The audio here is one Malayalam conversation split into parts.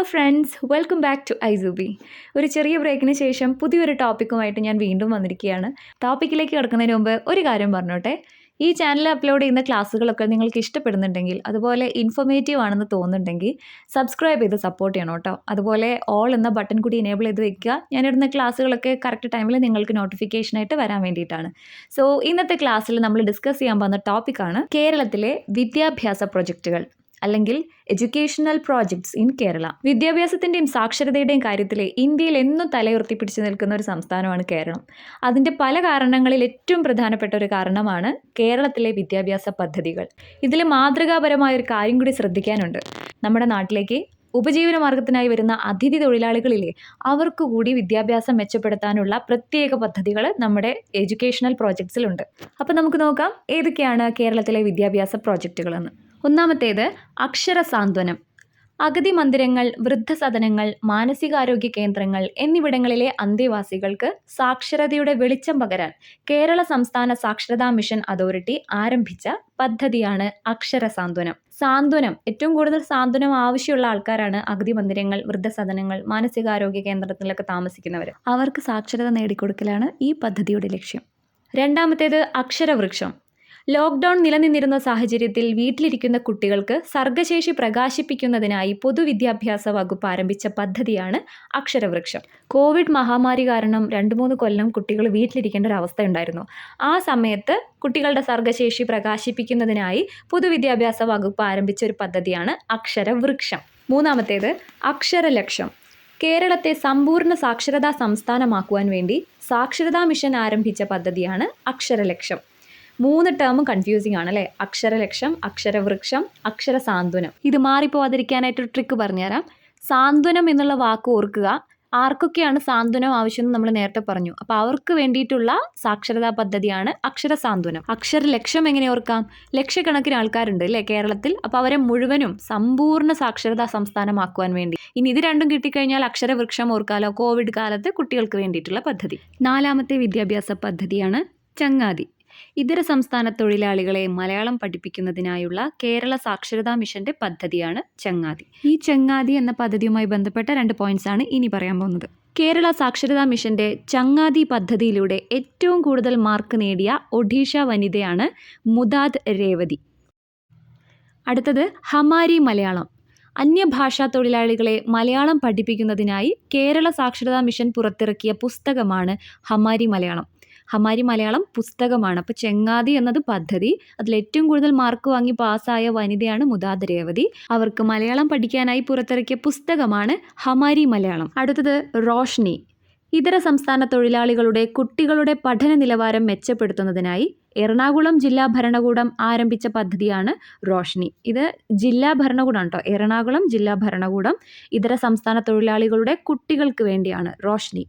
Hello friends welcome back to ഐസൂബി. ഒരു ചെറിയ ബ്രേക്കിന് ശേഷം പുതിയൊരു ടോപ്പിക്കുമായിട്ട് ഞാൻ വീണ്ടും വന്നിരിക്കുകയാണ്. ടോപ്പിക്കിലേക്ക് കിടക്കുന്നതിന് മുമ്പ് ഒരു കാര്യം പറഞ്ഞോട്ടെ. ഈ ചാനൽ അപ്ലോഡ് ചെയ്യുന്ന ക്ലാസ്സുകളൊക്കെ നിങ്ങൾക്ക് ഇഷ്ടപ്പെടുന്നുണ്ടെങ്കിൽ അതുപോലെ ഇൻഫോർമേറ്റീവ് ആണെന്ന് തോന്നുന്നുണ്ടെങ്കിൽ സബ്സ്ക്രൈബ് ചെയ്ത് സപ്പോർട്ട് ചെയ്യണം കേട്ടോ. അതുപോലെ ഓൾ എന്ന ബട്ടൺ കൂടി എനേബിൾ ചെയ്ത് വെക്കുക. ഞാനിടുന്ന ക്ലാസ്സുകളൊക്കെ കറക്റ്റ് ടൈമിൽ നിങ്ങൾക്ക് നോട്ടിഫിക്കേഷനായിട്ട് വരാൻ വേണ്ടിയിട്ടാണ്. സോ ഇന്നത്തെ ക്ലാസ്സിൽ നമ്മൾ ഡിസ്കസ് ചെയ്യാൻ പോകുന്ന ടോപ്പിക്കാണ് കേരളത്തിലെ വിദ്യാഭ്യാസ പ്രൊജക്റ്റുകൾ അല്ലെങ്കിൽ എഡ്യൂക്കേഷണൽ പ്രോജക്ട്സ് ഇൻ കേരള. വിദ്യാഭ്യാസത്തിന്റെയും സാക്ഷരതയുടെയും കാര്യത്തിൽ ഇന്ത്യയിൽ എന്നും തലയുർത്തി പിടിച്ചു നിൽക്കുന്ന ഒരു സംസ്ഥാനമാണ് കേരളം. അതിന്റെ പല കാരണങ്ങളിൽ ഏറ്റവും പ്രധാനപ്പെട്ട ഒരു കാരണമാണ് കേരളത്തിലെ വിദ്യാഭ്യാസ പദ്ധതികൾ. ഇതിൽ മാതൃകാപരമായ ഒരു കാര്യം കൂടി ശ്രദ്ധിക്കാനുണ്ട്. നമ്മുടെ നാട്ടിലേക്ക് ഉപജീവന മാർഗത്തിനായി വരുന്ന അതിഥി തൊഴിലാളികളിലെ അവർക്ക് കൂടി വിദ്യാഭ്യാസം മെച്ചപ്പെടുത്താനുള്ള പ്രത്യേക പദ്ധതികൾ നമ്മുടെ എഡ്യൂക്കേഷണൽ പ്രോജക്ട്സിലുണ്ട്. അപ്പോൾ നമുക്ക് നോക്കാം ഏതൊക്കെയാണ് കേരളത്തിലെ വിദ്യാഭ്യാസ പ്രോജക്റ്റുകളെന്ന് ഒന്നാമത്തേത് അക്ഷരസാന്ത്വനം. അഗതി മന്ദിരങ്ങൾ വൃദ്ധസദനങ്ങൾ മാനസികാരോഗ്യ കേന്ദ്രങ്ങൾ എന്നിവിടങ്ങളിലെ അന്തേവാസികൾക്ക് സാക്ഷരതയുടെ വെളിച്ചം പകരാൻ കേരള സംസ്ഥാന സാക്ഷരതാ മിഷൻ അതോറിറ്റി ആരംഭിച്ച പദ്ധതിയാണ് അക്ഷര സാന്ത്വനം സാന്ത്വനം ഏറ്റവും കൂടുതൽ സാന്ത്വനം ആവശ്യമുള്ള ആൾക്കാരാണ് അഗതി മന്ദിരങ്ങൾ വൃദ്ധസദനങ്ങൾ മാനസികാരോഗ്യ കേന്ദ്രത്തിലൊക്കെ താമസിക്കുന്നവർ അവർക്ക് സാക്ഷരത നേടിക്കൊടുക്കലാണ് ഈ പദ്ധതിയുടെ ലക്ഷ്യം. രണ്ടാമത്തേത് അക്ഷരവൃക്ഷം. ലോക്ക്ഡൗൺ നിലനിന്നിരുന്ന സാഹചര്യത്തിൽ വീട്ടിലിരിക്കുന്ന കുട്ടികൾക്ക് സർഗശേഷി പ്രകാശിപ്പിക്കുന്നതിനായി പൊതുവിദ്യാഭ്യാസ വകുപ്പ് ആരംഭിച്ച പദ്ധതിയാണ് അക്ഷരവൃക്ഷം. കോവിഡ് മഹാമാരി കാരണം രണ്ട് മൂന്ന് കൊല്ലം കുട്ടികൾ വീട്ടിലിരിക്കേണ്ട ഒരു അവസ്ഥ ഉണ്ടായിരുന്നു ആ സമയത്ത് കുട്ടികളുടെ സർഗശേഷി പ്രകാശിപ്പിക്കുന്നതിനായി പൊതുവിദ്യാഭ്യാസ വകുപ്പ് ആരംഭിച്ച ഒരു പദ്ധതിയാണ് അക്ഷരവൃക്ഷം. മൂന്നാമത്തേത് അക്ഷരലക്ഷം. കേരളത്തെ സമ്പൂർണ സാക്ഷരതാ സംസ്ഥാനമാക്കുവാൻ വേണ്ടി സാക്ഷരതാ മിഷൻ ആരംഭിച്ച പദ്ധതിയാണ് അക്ഷരലക്ഷം. മൂന്ന് ടേമും കൺഫ്യൂസിങ് ആണ് അല്ലേ? അക്ഷരലക്ഷം അക്ഷരവൃക്ഷം അക്ഷര സാന്ത്വനം ഇത് മാറിപ്പോവാതിരിക്കാനായിട്ട് ഒരു ട്രിക്ക് പറഞ്ഞുതരാം. സാന്ത്വനം എന്നുള്ള വാക്ക് ഓർക്കുക. ആർക്കൊക്കെയാണ് സാന്ത്വനം ആവശ്യമെന്ന് നമ്മൾ നേരത്തെ പറഞ്ഞു. അപ്പോൾ അവർക്ക് വേണ്ടിയിട്ടുള്ള സാക്ഷരതാ പദ്ധതിയാണ് അക്ഷര സാന്ത്വനം അക്ഷര ലക്ഷം എങ്ങനെ ഓർക്കാം? ലക്ഷക്കണക്കിന് ആൾക്കാരുണ്ട് അല്ലേ കേരളത്തിൽ. അപ്പോൾ അവരെ മുഴുവനും സമ്പൂർണ സാക്ഷരതാ സംസ്ഥാനമാക്കുവാൻ വേണ്ടി. ഇനി ഇത് രണ്ടും കിട്ടിക്കഴിഞ്ഞാൽ അക്ഷരവൃക്ഷം ഓർക്കാലോ? കോവിഡ് കാലത്ത് കുട്ടികൾക്ക് വേണ്ടിയിട്ടുള്ള പദ്ധതി. നാലാമത്തെ വിദ്യാഭ്യാസ പദ്ധതിയാണ് ചങ്ങാതി. ഇതര സംസ്ഥാന തൊഴിലാളികളെ മലയാളം പഠിപ്പിക്കുന്നതിനായുള്ള കേരള സാക്ഷരതാ മിഷന്റെ പദ്ധതിയാണ് ചങ്ങാതി. ഈ ചങ്ങാതി എന്ന പദ്ധതിയുമായി ബന്ധപ്പെട്ട രണ്ട് പോയിന്റ്സ് ആണ് ഇനി പറയാൻ പോകുന്നത്. കേരള സാക്ഷരതാ മിഷന്റെ ചങ്ങാതി പദ്ധതിയിലൂടെ ഏറ്റവും കൂടുതൽ മാർക്ക് നേടിയ ഒഡീഷ വനിതയാണ് മുദാദ് രേവതി. അടുത്തത് ഹമാരി മലയാളം. അന്യഭാഷാ തൊഴിലാളികളെ മലയാളം പഠിപ്പിക്കുന്നതിനായി കേരള സാക്ഷരതാ മിഷൻ പുറത്തിറക്കിയ പുസ്തകമാണ് ഹമാരി മലയാളം. ഹമാരി മലയാളം പുസ്തകമാണ്. അപ്പോൾ ചെങ്ങാതി എന്നത് പദ്ധതി. അതിൽ ഏറ്റവും കൂടുതൽ മാർക്ക് വാങ്ങി പാസ്സായ വനിതയാണ് മുതാദ് രേവതി. അവർക്ക് മലയാളം പഠിക്കാനായി പുറത്തിറക്കിയ പുസ്തകമാണ് ഹമാരി മലയാളം. അടുത്തത് റോഷ്നി. ഇതര സംസ്ഥാന തൊഴിലാളികളുടെ കുട്ടികളുടെ പഠന നിലവാരം മെച്ചപ്പെടുത്തുന്നതിനായി എറണാകുളം ജില്ലാ ഭരണകൂടം ആരംഭിച്ച പദ്ധതിയാണ് റോഷ്നി. ഇത് ജില്ലാ ഭരണകൂടം കേട്ടോ എറണാകുളം ജില്ലാ ഭരണകൂടം ഇതര സംസ്ഥാന തൊഴിലാളികളുടെ കുട്ടികൾക്ക് വേണ്ടിയാണ് റോഷ്നി.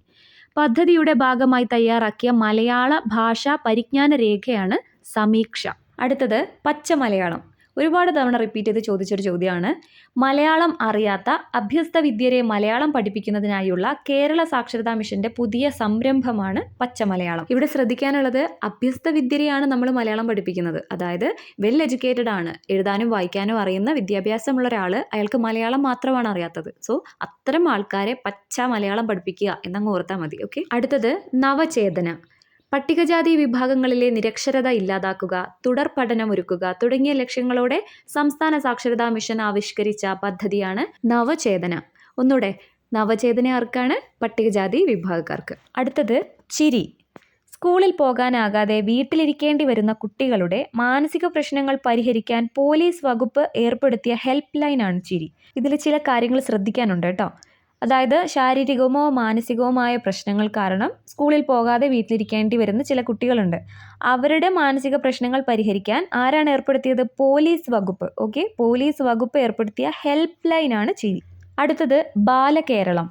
പദ്ധതിയുടെ ഭാഗമായി തയ്യാറാക്കിയ മലയാള ഭാഷാ പരിജ്ഞാന രേഖയാണ് സമീക്ഷ. അടുത്തത് പച്ച മലയാളം ഒരുപാട് തവണ റിപ്പീറ്റ് ചെയ്ത് ചോദിച്ചൊരു ചോദ്യമാണ്. മലയാളം അറിയാത്ത അഭ്യസ്ത വിദ്യരെ മലയാളം പഠിപ്പിക്കുന്നതിനായുള്ള കേരള സാക്ഷരതാ മിഷന്റെ പുതിയ സംരംഭമാണ് പച്ച മലയാളം ഇവിടെ ശ്രദ്ധിക്കാനുള്ളത് അഭ്യസ്ത വിദ്യരെയാണ് നമ്മൾ മലയാളം പഠിപ്പിക്കുന്നത്. അതായത് വെൽ എഡ്യൂക്കേറ്റഡ് ആണ്. എഴുതാനും വായിക്കാനും അറിയുന്ന വിദ്യാഭ്യാസമുള്ള ഒരാൾ അയാൾക്ക് മലയാളം മാത്രമാണ് അറിയാത്തത്. സോ അത്തരം ആൾക്കാരെ പച്ച മലയാളം പഠിപ്പിക്കുക എന്നങ്ങ് ഓർത്താൽ മതി. ഓക്കെ അടുത്തത് നവചേതന. പട്ടികജാതി വിഭാഗങ്ങളിലെ നിരക്ഷരത ഇല്ലാതാക്കുക തുടർ പഠനമൊരുക്കുക തുടങ്ങിയ ലക്ഷ്യങ്ങളോടെ സംസ്ഥാന സാക്ഷരതാ മിഷൻ ആവിഷ്കരിച്ച പദ്ധതിയാണ് നവചേതന. ഒന്നുകൂടെ നവചേതന ആർക്കാണ്? പട്ടികജാതി വിഭാഗക്കാർക്ക്. അടുത്തത് ചിരി. സ്കൂളിൽ പോകാനാകാതെ വീട്ടിലിരിക്കേണ്ടി വരുന്ന കുട്ടികളുടെ മാനസിക പ്രശ്നങ്ങൾ പരിഹരിക്കാൻ പോലീസ് വകുപ്പ് ഏർപ്പെടുത്തിയ ഹെൽപ്പ് ലൈനാണ് ചിരി. ഇതിൽ ചില കാര്യങ്ങൾ ശ്രദ്ധിക്കാനുണ്ട് കേട്ടോ. അതായത് ശാരീരികവുമോ മാനസികവുമായ പ്രശ്നങ്ങൾ കാരണം സ്കൂളിൽ പോകാതെ വീട്ടിലിരിക്കേണ്ടി വരുന്ന ചില കുട്ടികളുണ്ട്. അവരുടെ മാനസിക പ്രശ്നങ്ങൾ പരിഹരിക്കാൻ ആരാണ് ഏർപ്പെടുത്തിയത്? പോലീസ് വകുപ്പ്. ഓക്കെ? പോലീസ് വകുപ്പ് ഏർപ്പെടുത്തിയ ഹെൽപ്പ് ലൈനാണ് ചിരി. അടുത്തത് ബാലകേരളം.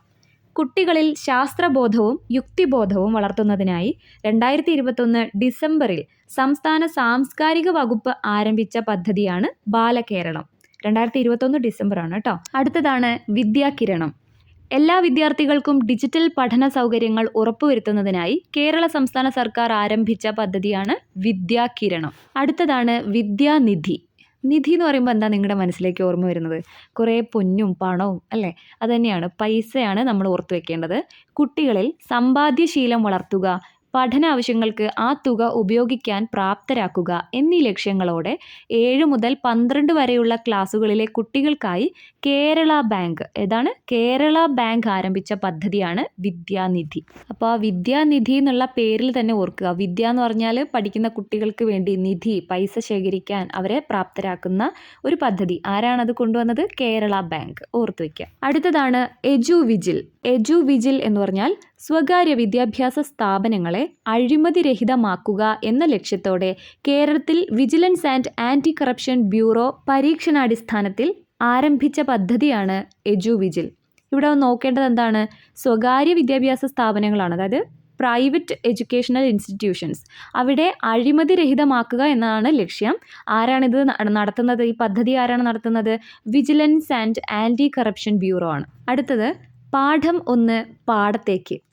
കുട്ടികളിൽ ശാസ്ത്രബോധവും യുക്തിബോധവും വളർത്തുന്നതിനായി രണ്ടായിരത്തി ഇരുപത്തൊന്ന് ഡിസംബറിൽ സംസ്ഥാന സാംസ്കാരിക വകുപ്പ് ആരംഭിച്ച പദ്ധതിയാണ് ബാലകേരളം. രണ്ടായിരത്തി ഇരുപത്തൊന്ന് ഡിസംബറാണ് കേട്ടോ. അടുത്തതാണ് വിദ്യാകിരണം. എല്ലാ വിദ്യാർത്ഥികൾക്കും ഡിജിറ്റൽ പഠന സൗകര്യങ്ങൾ ഉറപ്പുവരുത്തുന്നതിനായി കേരള സംസ്ഥാന സർക്കാർ ആരംഭിച്ച പദ്ധതിയാണ് വിദ്യാകിരണം. അടുത്തതാണ് വിദ്യാനിധി. നിധി എന്ന് പറയുമ്പോൾ എന്താ നിങ്ങളുടെ മനസ്സിലേക്ക് ഓർമ്മ വരുന്നത്? കുറേ പൊന്നും പണവും അല്ലേ? അതുതന്നെയാണ് പൈസയാണ് നമ്മൾ ഓർത്ത് വെക്കേണ്ടത്. കുട്ടികളിൽ സമ്പാദ്യശീലം വളർത്തുക പഠന ആവശ്യങ്ങൾക്ക് ആ തുക ഉപയോഗിക്കാൻ പ്രാപ്തരാക്കുക എന്നീ ലക്ഷ്യങ്ങളോടെ ഏഴ് മുതൽ പന്ത്രണ്ട് വരെയുള്ള ക്ലാസ്സുകളിലെ കുട്ടികൾക്കായി കേരള ബാങ്ക് ഏതാണ് കേരള ബാങ്ക് ആരംഭിച്ച പദ്ധതിയാണ് വിദ്യാനിധി. അപ്പോൾ ആ വിദ്യാനിധി എന്നുള്ള പേരിൽ തന്നെ ഓർക്കുക. വിദ്യ എന്ന് പറഞ്ഞാൽ പഠിക്കുന്ന കുട്ടികൾക്ക് വേണ്ടി നിധി പൈസ ശേഖരിക്കാൻ അവരെ പ്രാപ്തരാക്കുന്ന ഒരു പദ്ധതി. ആരാണത് കൊണ്ടുവന്നത്? കേരള ബാങ്ക്. ഓർത്തു വയ്ക്കുക അടുത്തതാണ് എജു വിജിൽ എജു വിജിൽ എന്ന് പറഞ്ഞാൽ സ്വകാര്യ വിദ്യാഭ്യാസ സ്ഥാപനങ്ങളെ അഴിമതിരഹിതമാക്കുക എന്ന ലക്ഷ്യത്തോടെ കേരളത്തിൽ vigilance and anti corruption bureau പരീക്ഷണാടിസ്ഥാനത്തിൽ ആരംഭിച്ച പദ്ധതിയാണ് എജു വിജിൽ. ഇവിടെ നോക്കേണ്ടത് എന്താണ്? സ്വകാര്യ വിദ്യാഭ്യാസ സ്ഥാപനങ്ങളാണ്. അതായത് പ്രൈവറ്റ് എഡ്യൂക്കേഷണൽ ഇൻസ്റ്റിറ്റ്യൂഷൻസ്. അവിടെ അഴിമതി രഹിതമാക്കുക എന്നതാണ് ലക്ഷ്യം. ആരാണിത് നടത്തുന്നത്? ഈ പദ്ധതി ആരാണ് നടത്തുന്നത്? Vigilance and anti corruption bureau ആണ്. അടുത്തത് പാഠം ഒന്ന് പാടത്തേക്ക്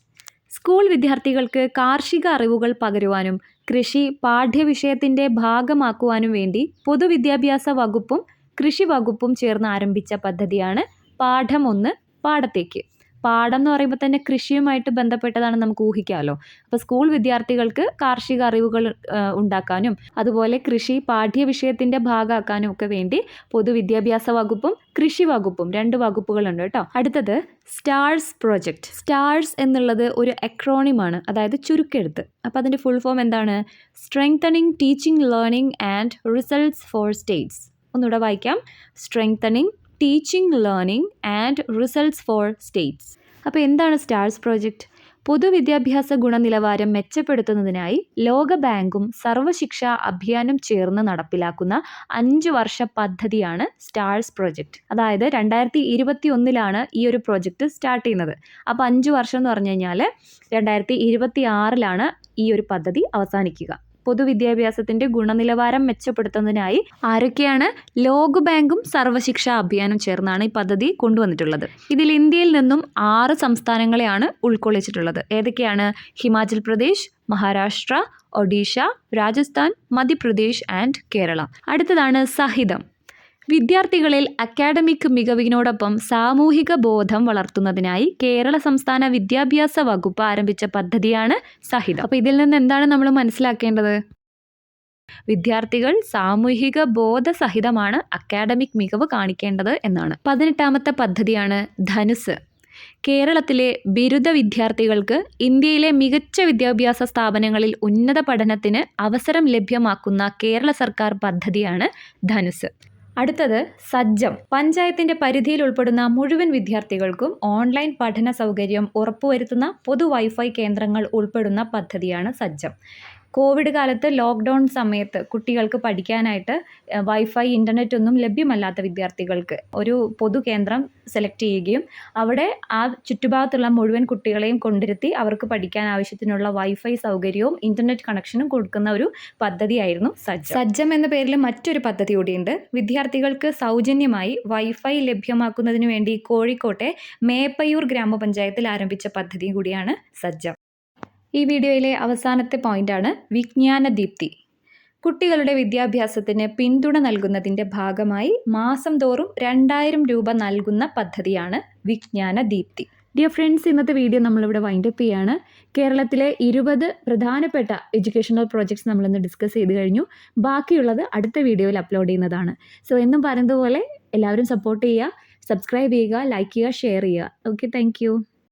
സ്കൂൾ വിദ്യാർത്ഥികൾക്ക് കാർഷിക അറിവുകൾ പകരുവാനും കൃഷി പാഠ്യവിഷയത്തിന്റെ ഭാഗമാക്കുവാനും വേണ്ടി പൊതുവിദ്യാഭ്യാസ വകുപ്പും കൃഷി വകുപ്പും ചേർന്ന് ആരംഭിച്ച പദ്ധതിയാണ് പാഠം ഒന്ന് പാടത്തേക്ക്. പാഠം എന്ന് പറയുമ്പോൾ തന്നെ കൃഷിയുമായിട്ട് ബന്ധപ്പെട്ടതാണ് നമുക്ക് ഊഹിക്കാമല്ലോ അപ്പോൾ സ്കൂൾ വിദ്യാർത്ഥികൾക്ക് കാർഷിക അറിവുകൾ ഉണ്ടാക്കാനും അതുപോലെ കൃഷി പാഠ്യ വിഷയത്തിന്റെ ഭാഗമാക്കാനും ഒക്കെ വേണ്ടി പൊതുവിദ്യാഭ്യാസ വകുപ്പും കൃഷി വകുപ്പും രണ്ട് വകുപ്പുകളുണ്ട് കേട്ടോ. അടുത്തത് സ്റ്റാർസ് പ്രോജക്റ്റ് സ്റ്റാർസ് എന്നുള്ളത് ഒരു എക്രോണിമാണ് അതായത് ചുരുക്കെഴുത്ത്. അപ്പോൾ അതിന്റെ ഫുൾ ഫോം എന്താണ്? Strengthening teaching learning and results for states ഒന്നുകൂടെ വായിക്കാം. Strengthening teaching learning and results for states അപ്പോൾ എന്താണ് സ്റ്റാർസ് പ്രോജക്റ്റ് പൊതുവിദ്യാഭ്യാസ ഗുണനിലവാരം മെച്ചപ്പെടുത്തുന്നതിനായി ലോക ബാങ്കും സർവശിക്ഷ അഭിയാനും ചേർന്ന് നടപ്പിലാക്കുന്ന അഞ്ച് വർഷ പദ്ധതിയാണ് സ്റ്റാർസ് പ്രോജക്റ്റ് അതായത് രണ്ടായിരത്തി ഇരുപത്തി ഒന്നിലാണ് ഈ ഒരു പ്രോജക്റ്റ് സ്റ്റാർട്ട് ചെയ്യുന്നത്. അപ്പോൾ അഞ്ച് വർഷം എന്ന് പറഞ്ഞു കഴിഞ്ഞാൽ രണ്ടായിരത്തി ഇരുപത്തി ആറിലാണ് ഈ ഒരു പദ്ധതി അവസാനിക്കുക. പൊതുവിദ്യാഭ്യാസത്തിന്റെ ഗുണനിലവാരം മെച്ചപ്പെടുത്തുന്നതിനായി ആരൊക്കെയാണ് ലോക ബാങ്കും സർവശിക്ഷാ അഭിയാനും ചേർന്നാണ് ഈ പദ്ധതി കൊണ്ടുവന്നിട്ടുള്ളത്. ഇതിൽ ഇന്ത്യയിൽ നിന്നും ആറ് സംസ്ഥാനങ്ങളെയാണ് ഉൾക്കൊള്ളിച്ചിട്ടുള്ളത്. ഏതൊക്കെയാണ്? ഹിമാചൽ പ്രദേശ് മഹാരാഷ്ട്ര ഒഡീഷ രാജസ്ഥാൻ മധ്യപ്രദേശ് ആൻഡ് കേരള. അടുത്തതാണ് സഹിതം. വിദ്യാർത്ഥികളിൽ അക്കാഡമിക് മികവിനോടൊപ്പം സാമൂഹിക ബോധം വളർത്തുന്നതിനായി കേരള സംസ്ഥാന വിദ്യാഭ്യാസ വകുപ്പ് ആരംഭിച്ച പദ്ധതിയാണ് സഹിതം. അപ്പോൾ ഇതിൽ നിന്ന് എന്താണ് നമ്മൾ മനസ്സിലാക്കേണ്ടത്? വിദ്യാർത്ഥികൾ സാമൂഹിക ബോധ ബോധസഹിതമാണ് അക്കാഡമിക് മികവ് കാണിക്കേണ്ടത് എന്നാണ്. പതിനെട്ടാമത്തെ പദ്ധതിയാണ് ധനുസ്. കേരളത്തിലെ ബിരുദ വിദ്യാർത്ഥികൾക്ക് ഇന്ത്യയിലെ മികച്ച വിദ്യാഭ്യാസ സ്ഥാപനങ്ങളിൽ ഉന്നത പഠനത്തിന് അവസരം ലഭ്യമാക്കുന്ന കേരള സർക്കാർ പദ്ധതിയാണ് ധനുസ്. അടുത്തത് സജ്ജം. പഞ്ചായത്തിന്റെ പരിധിയിൽ ഉൾപ്പെടുന്ന മുഴുവൻ വിദ്യാർത്ഥികൾക്കും ഓൺലൈൻ പഠന സൗകര്യം ഉറപ്പുവരുത്തുന്ന പൊതു വൈഫൈ കേന്ദ്രങ്ങൾ ഉൾപ്പെടുന്ന പദ്ധതിയാണ് സജ്ജം. കോവിഡ് കാലത്ത് ലോക്ക്ഡൗൺ സമയത്ത് കുട്ടികൾക്ക് പഠിക്കാനായിട്ട് വൈഫൈ ഇന്റർനെറ്റ് ഒന്നും ലഭ്യമല്ലാത്ത വിദ്യാർത്ഥികൾക്ക് ഒരു പൊതു കേന്ദ്രം സെലക്ട് ചെയ്യുകയും അവിടെ ആ ചുറ്റുഭാഗത്തുള്ള മുഴുവൻ കുട്ടികളെയും കൊണ്ടിരുത്തി അവർക്ക് പഠിക്കാൻ ആവശ്യത്തിനുള്ള വൈഫൈ സൗകര്യവും ഇന്റർനെറ്റ് കണക്ഷനും കൊടുക്കുന്ന ഒരു പദ്ധതിയായിരുന്നു സജ്ജം. സജ്ജം എന്ന പേരിൽ മറ്റൊരു പദ്ധതി കൂടിയുണ്ട്. വിദ്യാർത്ഥികൾക്ക് സൗജന്യമായി വൈഫൈ ലഭ്യമാക്കുന്നതിന് വേണ്ടി കോഴിക്കോട്ടെ മേപ്പയൂർ ഗ്രാമപഞ്ചായത്തിൽ ആരംഭിച്ച പദ്ധതി കൂടിയാണ് സജ്ജം. ഈ വീഡിയോയിലെ അവസാനത്തെ പോയിന്റാണ് വിജ്ഞാന ദീപ്തി കുട്ടികളുടെ വിദ്യാഭ്യാസത്തിന് പിന്തുണ നൽകുന്നതിന്റെ ഭാഗമായി മാസം തോറും രണ്ടായിരം രൂപ നൽകുന്ന പദ്ധതിയാണ് വിജ്ഞാന ദീപ്തി ഡിയർ ഫ്രണ്ട്സ് ഇന്നത്തെ വീഡിയോ നമ്മളിവിടെ വൈൻഡപ്പ് ചെയ്യാണ്. കേരളത്തിലെ ഇരുപത് പ്രധാനപ്പെട്ട എഡ്യൂക്കേഷണൽ പ്രോജക്ട്സ് നമ്മളിന്ന് ഡിസ്കസ് ചെയ്ത് കഴിഞ്ഞു. ബാക്കിയുള്ളത് അടുത്ത വീഡിയോയിൽ അപ്ലോഡ് ചെയ്യുന്നതാണ്. സോ എന്നും പറയുന്നതുപോലെ എല്ലാവരും സപ്പോർട്ട് ചെയ്യുക സബ്സ്ക്രൈബ് ചെയ്യുക ലൈക്ക് ചെയ്യുക ഷെയർ ചെയ്യുക. Okay thank